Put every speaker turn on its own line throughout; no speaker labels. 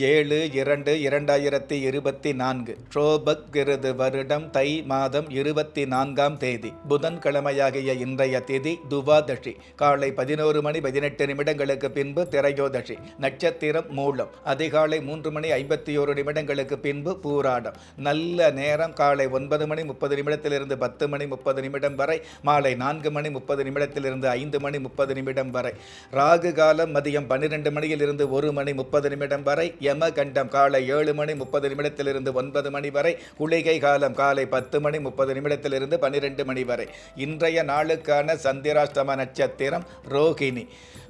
ஏழு இரண்டு இரண்டாயிரத்தி இருபத்தி நான்கு. ட்ரோபக் கிருது வருடம் தை மாதம் இருபத்தி நான்காம் தேதி. புதன்கிழமையாகிய இன்றைய திதி துவாதஷி காலை பதினோரு மணி பதினெட்டு நிமிடங்களுக்கு பின்பு திரையோதஷி நட்சத்திரம் மூலம். அதிகாலை மூன்று மணி ஐம்பத்தி ஓரு நிமிடங்களுக்கு பின்பு பூராடம். நல்ல நேரம் காலை ஒன்பது மணி முப்பது நிமிடத்திலிருந்து பத்து மணி முப்பது நிமிடம் வரை. மாலை நான்கு மணி முப்பது நிமிடத்திலிருந்து ஐந்து மணி முப்பது நிமிடம் வரை. ராகு காலம் மதியம் பன்னிரெண்டு மணியிலிருந்து ஒரு மணி முப்பது நிமிடம் வரை. யமகண்டம் காலை ஏழு மணி முப்பது நிமிடத்திலிருந்து ஒன்பது மணி வரை குளிகை காலம் காலை பத்து மணி முப்பது நிமிடத்திலிருந்து பன்னிரெண்டு மணி வரை. இன்றைய நாளுக்கான சந்திராஷ்டம நட்சத்திரம் ரோகிணி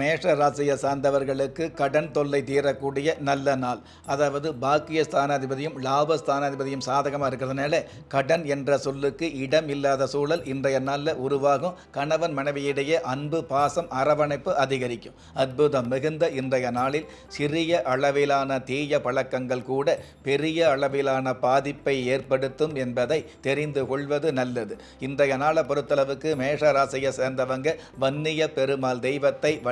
மேஷ ராசியை சார்ந்தவர்களுக்கு கடன் தொல்லை தீரக்கூடிய நல்ல நாள். அதாவது பாக்கிய ஸ்தானாதிபதியும் லாப ஸ்தானாதிபதியும் சாதகமாக இருக்கிறதுனால கடன் என்ற சொல்லுக்கு இடம் இல்லாத சூழல் இன்றைய நாளில் உருவாகும். கணவன் மனைவியிடையே அன்பு பாசம் அரவணைப்பு அதிகரிக்கும். அற்புதம் மிகுந்த இன்றைய நாளில் சிறிய அளவிலான தீய பழக்கங்கள் கூட பெரிய அளவிலான பாதிப்பை ஏற்படுத்தும் என்பதை தெரிந்து கொள்வது நல்லது. இன்றைய நாளை பொறுத்தளவுக்கு மேஷ ராசியை சேர்ந்தவங்க வன்னிய பெருமாள் தெய்வத்தை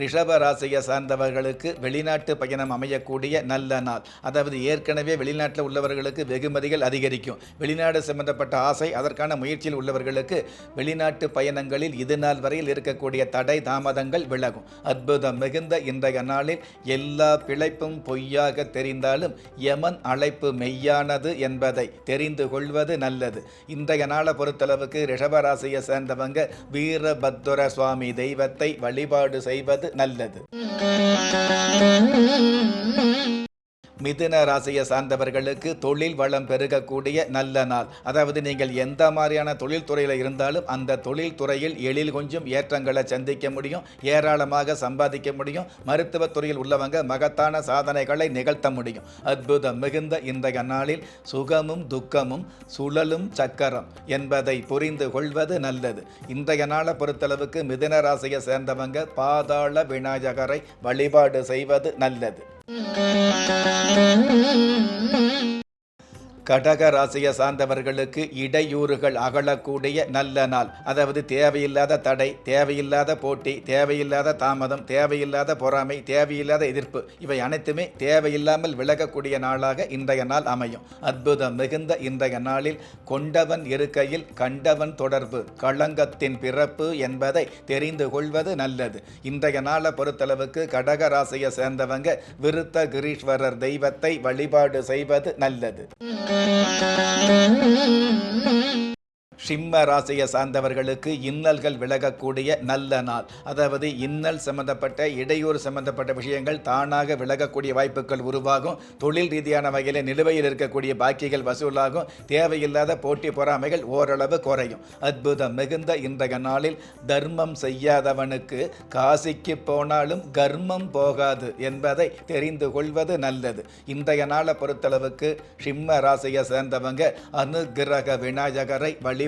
ரிஷப ராசியை சார்ந்தவர்களுக்கு வெளிநாட்டு பயணம் அமையக்கூடிய நல்ல நாள். அதாவது ஏற்கனவே வெளிநாட்டில் உள்ளவர்களுக்கு வெகுமதிகள் அதிகரிக்கும். வெளிநாடு சம்பந்தப்பட்ட ஆசை அதற்கான முயற்சியில் உள்ளவர்களுக்கு வெளிநாட்டு பயணங்களில் இது நாள் வரையில் இருக்கக்கூடிய தடை தாமதங்கள் விலகும். அற்புதம் மிகுந்த இன்றைய நாளில் எல்லா பிழைப்பும் பொய்யாக தெரிந்தாலும் யமன் அழைப்பு மெய்யானது என்பதை தெரிந்து கொள்வது நல்லது. இன்றைய நாளை பொறுத்தளவுக்கு ரிஷபராசியை சேர்ந்தவங்க வீரபத்ர சுவாமி தெய்வத்தை வழிபாடு செய்வது நல்லது மிதுன ராசியை சார்ந்தவர்களுக்கு தொழில் வளம் பெருகக்கூடிய நல்ல நாள். அதாவது நீங்கள் எந்த மாதிரியான தொழில் துறையில் இருந்தாலும் அந்த தொழில் துறையில் எழில் கொஞ்சம் ஏற்றங்களை சந்திக்க முடியும் ஏராளமாக சம்பாதிக்க முடியும் மருத்துவத் துறையில் உள்ளவங்க மகத்தான சாதனைகளை நிகழ்த்த முடியும். அற்புதம் மிகுந்த இன்றைய நாளில் சுகமும் துக்கமும் சுழலும் சக்கரம் என்பதை புரிந்து கொள்வது நல்லது. இன்றைய நாளை பொறுத்தளவுக்கு மிதுன ராசியை சேர்ந்தவங்க பாதாள விநாயகரை வழிபாடு செய்வது நல்லது. Mm-hmm. கடக ராசியை சார்ந்தவர்களுக்கு இடையூறுகள் அகலக்கூடிய நல்ல நாள். அதாவது தேவையில்லாத தடை தேவையில்லாத போட்டி தேவையில்லாத தாமதம் தேவையில்லாத பொறாமை தேவையில்லாத எதிர்ப்பு. இவை அனைத்துமே தேவையில்லாமல் விலகக்கூடிய நாளாக இன்றைய நாள் அமையும். அற்புதம் மிகுந்த இன்றைய நாளில் கொண்டவன் இருக்கையில் கண்டவன் தொடர்பு களங்கத்தின் பிறப்பு என்பதை தெரிந்து கொள்வது நல்லது. இன்றைய நாளை பொறுத்தளவுக்கு கடக ராசியை சேர்ந்தவங்க விருத்த கிரீஸ்வரர் தெய்வத்தை வழிபாடு செய்வது நல்லது. Thank you. சிம்ம ராசியை சார்ந்தவர்களுக்கு இன்னல்கள் விலகக்கூடிய நல்ல நாள். அதாவது இன்னல் சம்பந்தப்பட்ட இடையூறு சம்பந்தப்பட்ட விஷயங்கள் தானாக விலகக்கூடிய வாய்ப்புகள் உருவாகும். தொழில் ரீதியான வகையில் நிலுவையில் இருக்கக்கூடிய பாக்கிகள் வசூலாகும். தேவையில்லாத போட்டி பொறாமைகள் ஓரளவு குறையும். அற்புதம் மிகுந்த இன்றைய நாளில் தர்மம் செய்யாதவனுக்கு காசிக்கு போனாலும் கர்மம் போகாது என்பதை தெரிந்து கொள்வது நல்லது. இன்றைய நாளை பொறுத்தளவுக்கு சிம்ம ராசியை சேர்ந்தவங்க அனுகிரக விநாயகரை வழி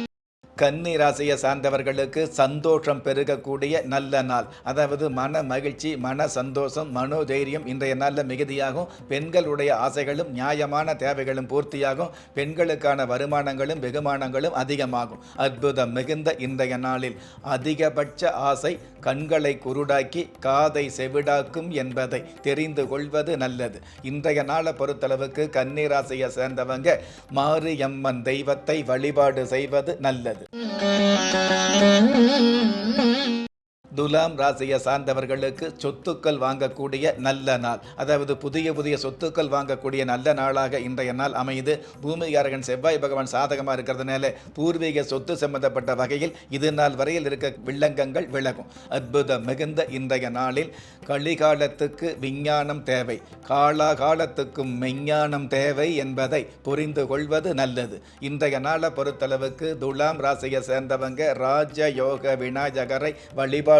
கன்னி ராசியை சார்ந்தவர்களுக்கு சந்தோஷம் பெருகக்கூடிய நல்ல நாள். அதாவது மன மகிழ்ச்சி மன சந்தோஷம் மனோதைரியம் இன்றைய நாளில் மிகுதியாகும். பெண்களுடைய ஆசைகளும் நியாயமான தேவைகளும் பூர்த்தியாகும். பெண்களுக்கான வருமானங்களும் வெகுமானங்களும் அதிகமாகும். அற்புதம் மிகுந்த இன்றைய நாளில். அதிகபட்ச ஆசை கண்களை குருடாக்கி காதை செவிடாக்கும் என்பதை தெரிந்து கொள்வது நல்லது. இன்றைய நாளை பொறுத்தளவுக்கு கன்னிராசியை சேர்ந்தவங்க மாரியம்மன் தெய்வத்தை வழிபாடு செய்வது நல்லது. Mm-hmm. துலாம் ராசியை சார்ந்தவர்களுக்கு சொத்துக்கள் வாங்கக்கூடிய நல்ல நாள். அதாவது புதிய புதிய சொத்துக்கள் வாங்கக்கூடிய நல்ல நாளாக இன்றைய நாள் அமையுது. பூமிகாரகன் செவ்வாய் பகவான் சாதகமாக இருக்கிறதுனால பூர்வீக சொத்து சம்பந்தப்பட்ட வகையில் இது நாள் வரையில் இருக்க வில்லங்கங்கள் விலகும். அற்புதம் மிகுந்த இன்றைய நாளில் கலிகாலத்துக்கு விஞ்ஞானம் தேவை. காலாகாலத்துக்கும் மெஞ்ஞானம் தேவை என்பதை புரிந்து கொள்வது நல்லது. இன்றைய நாளை பொறுத்தளவுக்கு துலாம் ராசியை சேர்ந்தவங்க ராஜயோக விநாயகரை வழிபாடு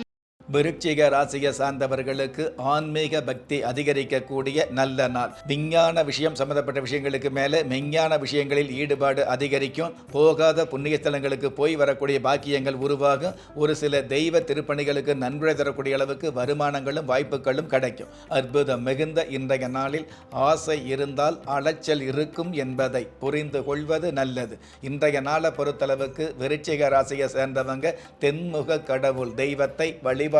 விருட்சிக ராசியை சார்ந்தவர்களுக்கு ஆன்மீக பக்தி அதிகரிக்கக்கூடிய நல்ல நாள். விஞ்ஞான விஷயம் சம்பந்தப்பட்ட விஷயங்களுக்கு மேலே மெஞ்ஞான விஷயங்களில் ஈடுபாடு அதிகரிக்கும். போகாத புண்ணிய ஸ்தலங்களுக்கு போய் வரக்கூடிய பாக்கியங்கள் உருவாகும். ஒரு சில தெய்வ திருப்பணிகளுக்கு நன்கொடை தரக்கூடிய அளவுக்கு வருமானங்களும் வாய்ப்புகளும் கிடைக்கும். அற்புதம் மிகுந்த இன்றைய நாளில் ஆசை இருந்தால் அலைச்சல் இருக்கும் என்பதை புரிந்து கொள்வது நல்லது. இன்றைய நாளை பொறுத்தளவுக்கு விருச்சிக ராசியை சேர்ந்தவங்க தென்முக கடவுள் தெய்வத்தை வழிபாடு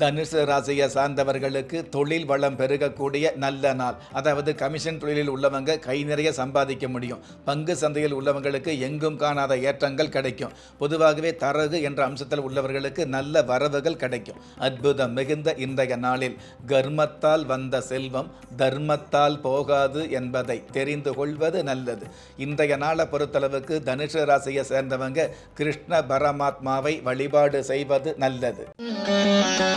தனுசு ராசியை சார்ந்தவர்களுக்கு தொழில் வளம் பெருகக்கூடிய நல்ல நாள். அதாவது கமிஷன் தொழிலில் உள்ளவங்க கை நிறைய சம்பாதிக்க முடியும். பங்கு சந்தையில் உள்ளவங்களுக்கு எங்கும் காணாத ஏற்றங்கள் கிடைக்கும். பொதுவாகவே தரகு என்ற அம்சத்தில் உள்ளவர்களுக்கு நல்ல வரவுகள் கிடைக்கும். அற்புதம் மிகுந்த இன்றைய நாளில் கர்மத்தால் வந்த செல்வம் தர்மத்தால் போகாது என்பதை தெரிந்து கொள்வது நல்லது. இன்றைய நாளை பொறுத்தளவுக்கு தனுசு ராசியை சேர்ந்தவங்க கிருஷ்ண பரமாத்மாவை வழிபாடு செய்வது நல்லது.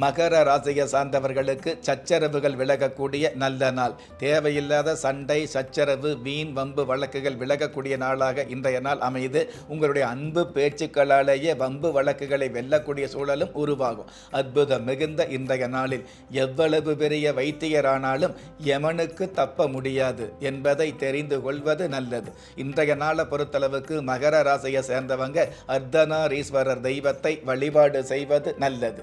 மகர ராசியை சார்ந்தவர்களுக்கு சச்சரவுகள் விலகக்கூடிய நல்ல நாள். தேவையில்லாத சண்டை சச்சரவு வீண் வம்பு வழக்குகள் விலகக்கூடிய நாளாக இன்றைய நாள் அமைது உங்களுடைய அன்பு பேச்சுக்களாலேயே வம்பு வழக்குகளை வெல்லக்கூடிய சூழலும் உருவாகும். அற்புதம் மிகுந்த இன்றைய நாளில் எவ்வளவு பெரிய வைத்தியரானாலும் யமனுக்கு தப்ப முடியாது என்பதை தெரிந்து கொள்வது நல்லது. இன்றைய நாளை பொறுத்தளவுக்கு மகர ராசியை சேர்ந்தவங்க அர்த்தனாரீஸ்வரர் தெய்வத்தை வழிபாடு செய்வது நல்லது.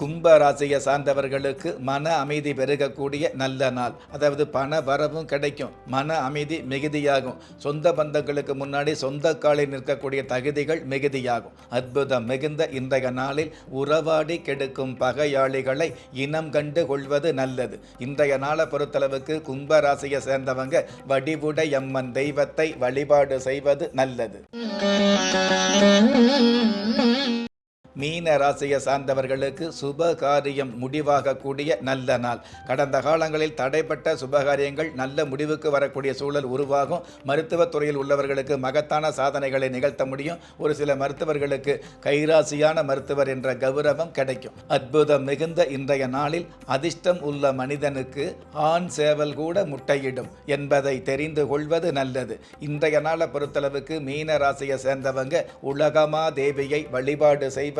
கும்ப ராசியை சார்ந்தவர்களுக்கு மன அமைதி பெருகக்கூடிய நல்ல நாள். அதாவது பண வரவும் கிடைக்கும். மன அமைதி மிகுதியாகும். சொந்த பந்தங்களுக்கு முன்னாடி சொந்த காலில் நிற்கக்கூடிய தகுதிகள் மிகுதியாகும். அற்புதம் மிகுந்த இன்றைய நாளில் உறவாடி கெடுக்கும் பகையாளிகளை இனம் கண்டு கொள்வது நல்லது. இன்றைய நாளை பொறுத்தளவுக்கு கும்ப ராசியை சேர்ந்தவங்க வடிவுடை அம்மன் தெய்வத்தை வழிபாடு செய்வது நல்லது. மீன ராசியை சார்ந்தவர்களுக்கு சுப காரியம் முடிவாகக்கூடிய நல்ல நாள். கடந்த காலங்களில் தடைப்பட்ட சுபகாரியங்கள் நல்ல முடிவுக்கு வரக்கூடிய சூழல் உருவாகும். மருத்துவத்துறையில் உள்ளவர்களுக்கு மகத்தான சாதனைகளை நிகழ்த்த முடியும். ஒரு சில மருத்துவர்களுக்கு கைராசியான மருத்துவர் என்ற கௌரவம் கிடைக்கும். அற்புதம் மிகுந்த இன்றைய நாளில் அதிர்ஷ்டம் உள்ள மனிதனுக்கு ஆண் சேவல் கூட முட்டையிடும் என்பதை தெரிந்து கொள்வது நல்லது. இன்றைய நாளை பொறுத்தளவுக்கு மீன ராசியை சேர்ந்தவங்க உலகமா தேவியை வழிபாடு செய்வது